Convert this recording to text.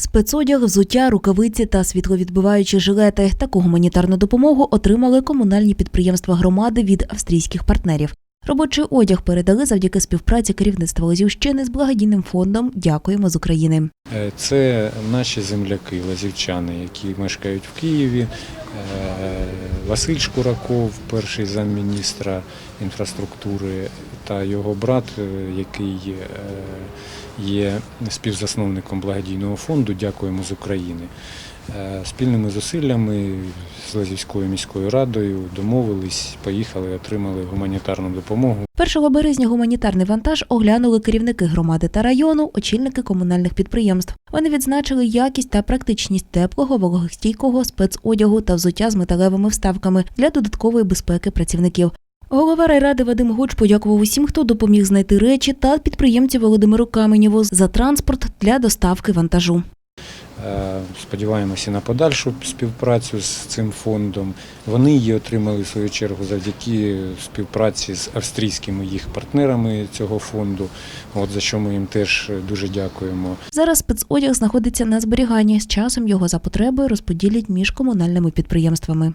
Спецодяг, взуття, рукавиці та світловідбиваючі жилети. Таку гуманітарну допомогу отримали комунальні підприємства громади від австрійських партнерів. Робочий одяг передали завдяки співпраці керівництва Лозівщини з благодійним фондом Дякуємо з України. Е, Це наші земляки, лазівчани, які мешкають в Києві. Е, Василь Шкураков, перший замміністра інфраструктури, та його брат, е, який є співзасновником благодійного фонду Дякуємо з України. Спільними зусиллями з Лазівською міською радою домовились, поїхали, отримали гуманітарну допомогу. 1 березня гуманітарний вантаж оглянули керівники громади та району, очільники комунальних підприємств. Вони відзначили якість та практичність теплого, вологостійкого спецодягу та взуття з металевими вставками для додаткової безпеки працівників. Голова райради Вадим Гуч подякував усім, хто допоміг знайти речі, та підприємцю Володимиру Каменєву за транспорт для доставки вантажу. Е, Сподіваємося на подальшу співпрацю з цим фондом. Вони її отримали в свою чергу завдяки співпраці з австрійськими їх партнерами цього фонду. От за що ми їм теж дуже дякуємо. Зараз спецодяг знаходиться на зберіганні. З часом його за потреби розподілять між комунальними підприємствами.